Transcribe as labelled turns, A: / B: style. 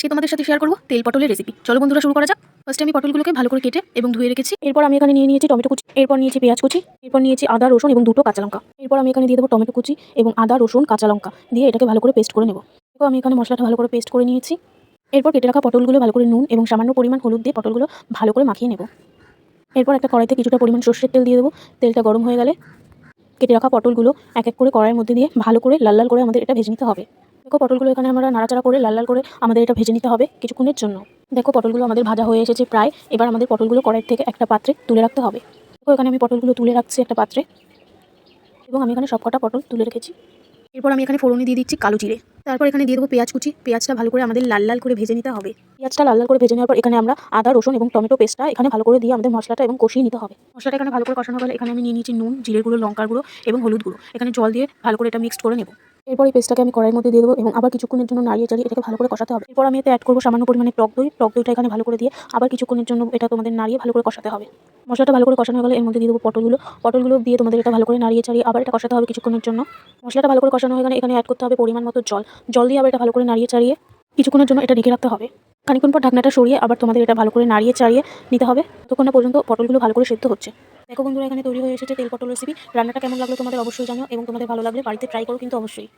A: আজকে তোমাদের সাথে শেয়ার করব তেল পটলের রেসিপি চলো বন্ধুরা, শুরু করা যাক। ফার্স্টে আমি পটলগুলোকে ভালো করে কেটে এবং ধুয়ে রেখেছি। এরপর আমি এখানে নিয়ে নিয়েছি টমেটো কুচি, এরপর নিয়েছি পেঁয়াজ কুচি, এরপর নিয়েছি আদা, রসুন এবং দুটো কাঁচা লঙ্কা। এরপর আমি এখানে দিয়ে দেবো টমেটো কুচি এবং আদা, রসুন, কাঁচা লঙ্কা দিয়ে এটাকে ভালো করে পেস্ট করে নেব। তো আমি এখানে মশলাটা ভালো করে পেস্ট করে নিয়েছি। এরপর কেটে রাখা পটলগুলো ভালো করে নুন এবং সামান্য পরিমাণ হলুদ দিয়ে পটলগুলো ভালো করে মাখিয়ে নেব। এরপর একটা কড়াইতে কিছুটা পরিমাণ সর্ষের তেল দিয়ে দেবো। তেলটা গরম হয়ে গেলে কেটে রাখা পটলগুলো এক এক করে কড়াইয়ের মধ্যে দিয়ে ভালো করে লাল লাল করে আমাদের এটা ভেজে নিতে হবে। দেখো পটলগুলো এখানে আমরা নাড়াচাড়া করে, লাল লাল করে আমাদের এটা ভেজে নিতে হবে কিছুক্ষণের জন্য। দেখো পটলগুলো আমাদের ভাজা হয়ে এসেছে প্রায়। এবার আমাদের পটলগুলো কড়াই থেকে একটা পাত্রে তুলে রাখতে হবে। দেখো এখানে আমি পটলগুলো তুলে রাখছি একটা পাত্রে এবং আমি এখানে সবকটা পটল তুলে রেখেছি। এরপর আমি এখানে ফোড়নে দিয়ে দিচ্ছি কালো জিরে। তারপর এখানে দিয়ে দেবো পেঁয়াজ কুচি। পেঁয়াজটা ভালো করে আমাদের লাল লাল করে ভেজে নিতে হবে। পেঁয়াজটা লাল লাল করে ভেজে নেওয়ার পর এখানে আমরা আদা, রসুন এবং টমেটো পেস্টটা এখানে ভালো করে দিয়ে আমাদের মশলাটা এবং কষিয়ে নিতে হবে। মশলাটা এখানে ভালো করে কষানো হলে এখানে আমি নিয়ে নিয়েছি নুন, জিরের গুঁড়ো, লঙ্কার গুঁড়ো এবং হলুদ গুঁড়ো। এখানে জল দিয়ে ভালো করে এটা মিক্সড করে নেব। এরপর এই পেস্টটাকে আমি কড়াইয়ের মধ্যে দিয়ে দেবো এবং আবার কিছুক্ষণের জন্য নাড়িয়ে চাড়িয়ে এটাকে ভালো করে কষাতে হবে। এরপর আমি এতে অ্যাড করব সামান্য পরিমাণে টক দই। টক দইটা এখানে ভালো করে দিয়ে আবার কিছুক্ষণের জন্য এটা তোমাদের নাড়িয়ে ভালো করে কষাতে হবে। মশলাটা ভালো করে কষানো হয়ে গেলে এর মধ্যে দিয়ে দেবো পটলগুলো। পটলগুলো দিয়ে তোমাদের এটা ভালো করে নাড়িয়ে চাড়িয়ে আবার এটা কষাতে হবে কিছুক্ষণের জন্য। মশলাটা ভালো করে কষানো হয়ে গেলে এখানে অ্যাড করতে হবে পরিমাণ মতো জল। জল দিয়ে আবার এটা ভালো করে নাড়িয়ে চাড়িয়ে কিছুক্ষণের জন্য এটা ঢেকে রাখতে হবে। খানিক্ষণ পর ঢাকনাটা সরিয়ে আবার তোমাদের এটা ভালো করে নাড়িয়ে চাড়িয়ে নিতে হবে। ততক্ষণ পর্যন্ত পটলগুলো ভালো করে সেদ্ধ হচ্ছে। দেখো বন্ধুরা, এখানে তৈরি হয়ে এসেছে তেল পটল রেসিপি রান্নাটা কেমন লাগল তোমাদের অবশ্যই জানো এবং তোমাদের ভালো লাগলে বাড়িতে ট্রাই করো কিন্তু অবশ্যই।